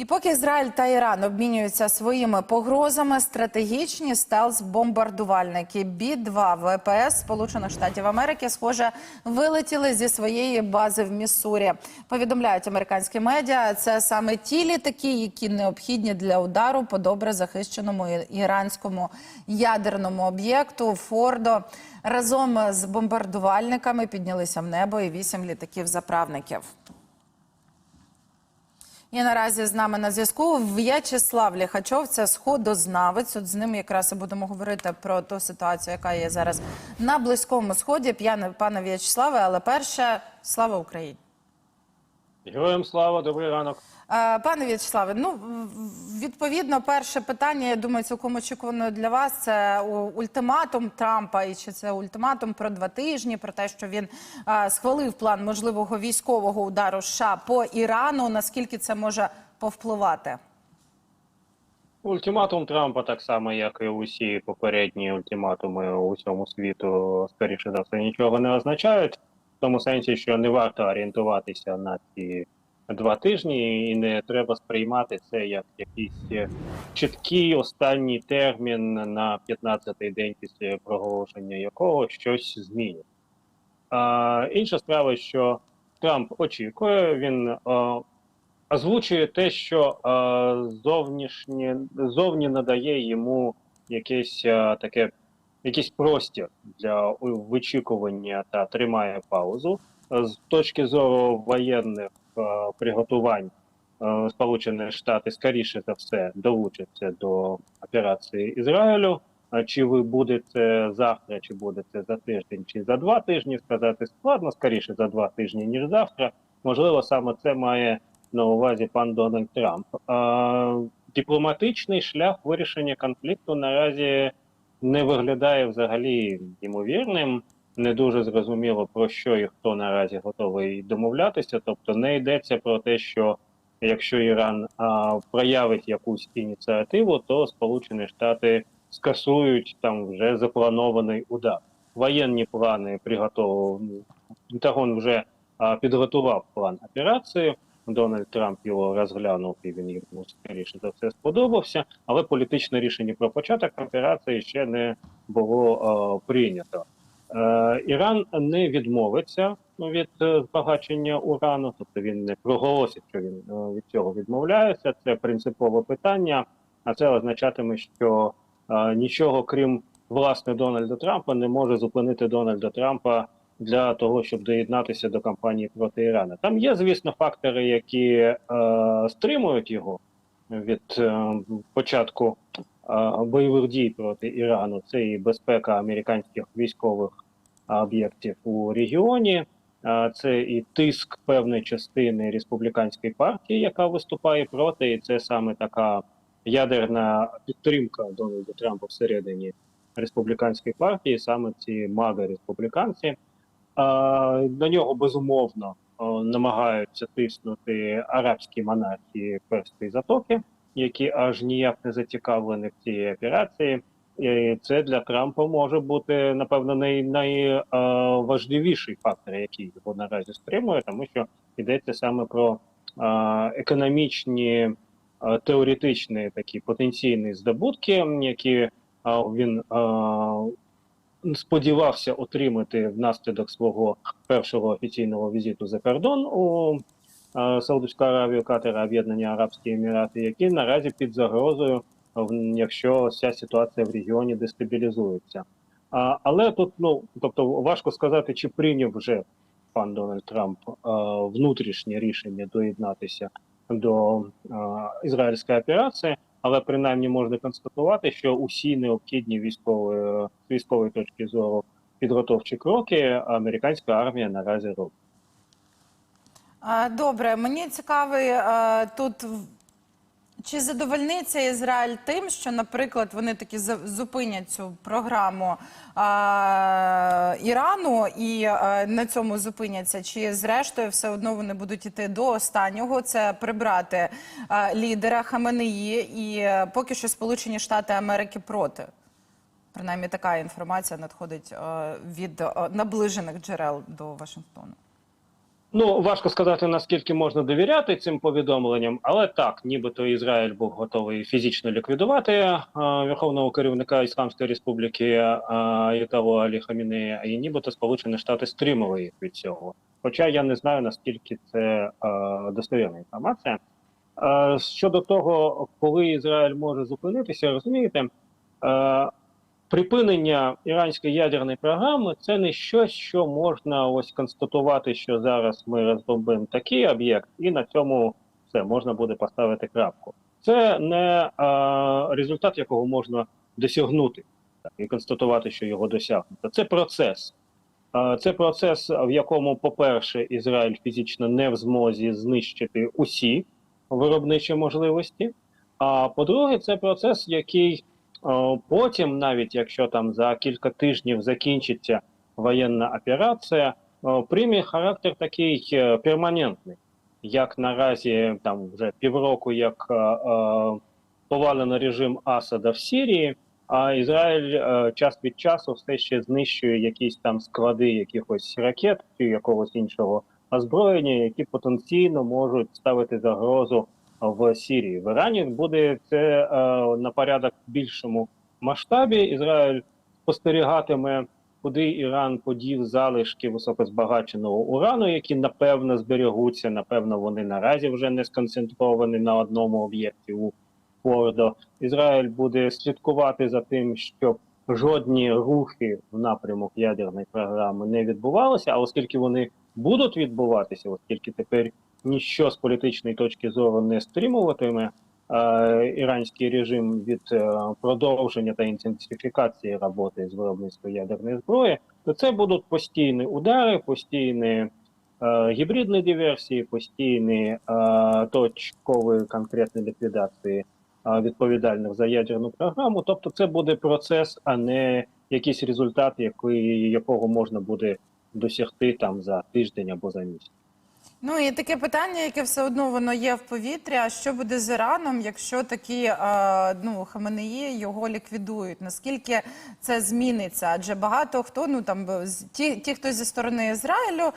І поки Ізраїль та Іран обмінюються своїми погрозами, стратегічні стелс-бомбардувальники Бі-2 ВПС Сполучених Штатів Америки, схоже, вилетіли зі своєї бази в Міссурі. Повідомляють американські медіа. Це саме ті літаки, які необхідні для удару по добре захищеному іранському ядерному об'єкту Фордо. Разом з бомбардувальниками піднялися в небо і вісім літаків-заправників. І наразі з нами на зв'язку В'ячеслав Ліхачов, це сходознавець. От з ним якраз і будемо говорити про ту ситуацію, яка є зараз на близькому сході. П'яне пане В'ячеславе, але перше слава Україні. Героям слава, добрий ранок. Е, Пане В'ячеславе, ну відповідно, перше питання, я думаю, цілком очікувано для вас. Це ультиматум Трампа, і чи це ультиматум про два тижні, про те, що він е, схвалив план можливого військового удару США по Ірану. Наскільки це може повпливати? Ультиматум Трампа, так само, як і усі попередні ультиматуми у всьому світу, скоріше за все, нічого не означають. Тому сенсі, що не варто орієнтуватися на ці два тижні, і не треба сприймати це як якийсь е, чіткий останній термін на 15-й день після проголошення якого щось змінить. А, інша справа, що Трамп очікує, він е, озвучує те, що зовнішнє зовні надає йому якесь е, таке, якийсь простір для вичікування та тримає паузу. Е, З точки зору воєнних е, приготувань, е, Сполучені Штати скоріше за все долучаться до операції Ізраїлю. Чи ви будете завтра, чи буде це за тиждень, чи за два тижні, сказати складно, скоріше за два тижні, ніж завтра. Можливо, саме це має на увазі пан Дональд Трамп. Дипломатичний шлях вирішення конфлікту наразі не виглядає взагалі ймовірним. Не дуже зрозуміло про що і хто наразі готовий домовлятися. Тобто не йдеться про те, що якщо Іран а, проявить якусь ініціативу, то Сполучені Штати скасують там вже запланований удар. Воєнні плани приготовив Пентагон вже а, підготував план операції. Дональд Трамп його розглянув і він йому скоріше за все сподобався. Але політичне рішення про початок операції ще не було е, прийнято. Е, Іран не відмовиться від е, збагачення урану, тобто він не проголосить, що він е, від цього відмовляється. Це принципове питання, а це означатиме, що е, нічого крім власне Дональда Трампа не може зупинити Дональда Трампа для того, щоб доєднатися до кампанії проти Ірана. Там є, звісно, фактори, які е, стримують його від е, початку е, бойових дій проти Ірану. Це і безпека американських військових об'єктів у регіоні, це і тиск певної частини республіканської партії, яка виступає проти, і це саме така ядерна підтримка Дональда Трампа всередині республіканської партії, саме ці маги республіканці. На нього безумовно намагаються тиснути арабські монархії Перської затоки, які аж ніяк не зацікавлені в цій операції. І це для Трампа може бути напевно най, найважливіший фактор, який його наразі стримує, тому що йдеться саме про економічні теоретичні такі потенційні здобутки, які він сподівався отримати внаслідок свого першого офіційного візиту за кордон у е, Саудовську Аравію, Катера, Об'єднані Арабські Емірати, які наразі під загрозою, якщо вся ситуація в регіоні дестабілізується. Але тут ну тобто важко сказати, чи прийняв вже пан Дональд Трамп е, внутрішнє рішення доєднатися до е, ізраїльської операції. Але принаймні можна констатувати, що усі необхідні військові військової точки зору підготовчі кроки американська армія наразі робить. Добре, мені цікавий тут. Чи задовольниться Ізраїль тим, що, наприклад, вони таки зупинять цю програму Ірану і на цьому зупиняться? Чи зрештою все одно вони будуть іти до останнього? Це прибрати лідера Хаменеї, і е, поки що Сполучені Штати Америки проти? Принаймні така інформація надходить е, від е, наближених джерел до Вашингтону. Ну, важко сказати, наскільки можна довіряти цим повідомленням, але так, нібито Ізраїль був готовий фізично ліквідувати е, верховного керівника Ісламської Республіки е, Аятоллу Алі Хамінея, і нібито Сполучені Штати стримали їх від цього. Хоча я не знаю, наскільки це е, достовірна інформація. Е, щодо того, коли Ізраїль може зупинитися, розумієте, е, припинення іранської ядерної програми це не щось, що можна ось констатувати, що зараз ми розбомбимо такий об'єкт, і на цьому все можна буде поставити крапку. Це не е, результат, якого можна досягнути так, і констатувати, що його досягнуто. Це процес. Е, Це процес, в якому, по-перше, Ізраїль фізично не в змозі знищити усі виробничі можливості. А по-друге, це процес, який потім, навіть якщо там за кілька тижнів закінчиться воєнна операція, о, прийме характер такий е, перманентний, як наразі там вже півроку, як е, е, повалено режим Асада в Сирії. А Ізраїль е, час від часу все ще знищує якісь там склади якихось ракет чи якогось іншого озброєння, які потенційно можуть ставити загрозу в Сирії. В Ірані буде це е, на порядок більшому масштабі. Ізраїль спостерігатиме, куди Іран подів залишки високозбагаченого урану, які напевно зберігуться. Напевно, вони наразі вже не сконцентровані на одному об'єкті у Фордо. Ізраїль буде слідкувати за тим, щоб жодні рухи в напрямок ядерної програми не відбувалися. А оскільки вони будуть відбуватися, оскільки тепер ніщо з політичної точки зору не стримуватиме е, іранський режим від е, продовження та інтенсифікації роботи з виробництва ядерної зброї, то це будуть постійні удари, постійні е, гібридні диверсії, постійні е, точкові конкретні ліквідації е, відповідальних за ядерну програму. Тобто, це буде процес, а не якийсь результат, який, якого можна буде досягти там за тиждень або за місяць. Ну і таке питання, яке все одно воно є в повітрі. А що буде з Іраном, якщо такі е, ну Хаменеї його ліквідують? Наскільки це зміниться? Адже багато хто ну там ті, ті, хто зі сторони Ізраїлю,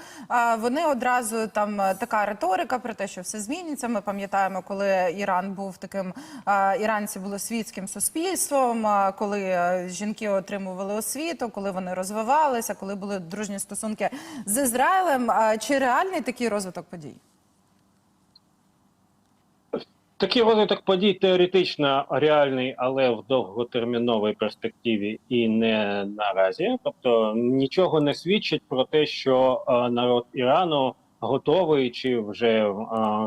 вони одразу там е, така риторика про те, що все зміниться. Ми пам'ятаємо, коли Іран був таким, е, іранці були світським суспільством, коли жінки отримували освіту, коли вони розвивалися, коли були дружні стосунки з Ізраїлем. Чи реальний такий розвиток подій? Такий розвиток подій теоретично реальний, але в довготерміновій перспективі і не наразі. Тобто нічого не свідчить про те, що е, народ Ірану готовий чи вже е,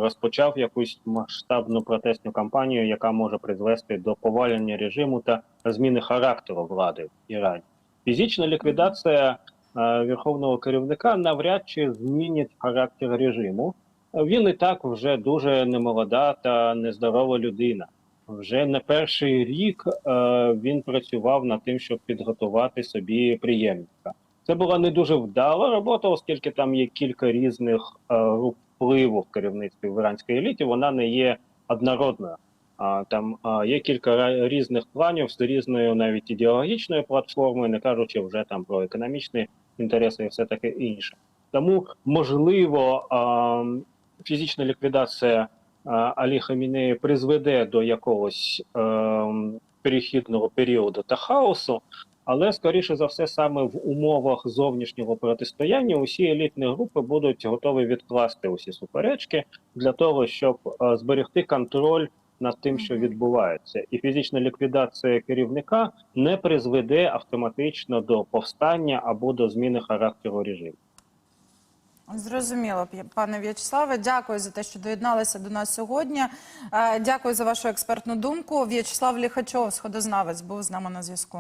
розпочав якусь масштабну протестну кампанію, яка може призвести до повалення режиму та зміни характеру влади в Ірані. Фізична ліквідація верховного керівника навряд чи змінить характер режиму. Він і так вже дуже немолода та нездорова людина. Вже не перший рік е, він працював над тим, щоб підготувати собі приємника. Це була не дуже вдала робота, оскільки там є кілька різних е, груп впливу в керівництві в іранській еліті. Вона не є однородною. А там є кілька різних планів з різною навіть ідеологічною платформою, не кажучи вже там про економічні інтереси і все таке інше. Тому можливо, фізична ліквідація Алі Хамінеї призведе до якогось перехідного періоду та хаосу, але скоріше за все, саме в умовах зовнішнього протистояння усі елітні групи будуть готові відкласти усі суперечки для того, щоб зберегти контроль над тим, що відбувається, і фізична ліквідація керівника не призведе автоматично до повстання або до зміни характеру режиму. Зрозуміло, пане В'ячеславе. Дякую за те, що доєдналися до нас сьогодні. Е, Дякую за вашу експертну думку. В'ячеслав Ліхачов, сходознавець, був з нами на зв'язку.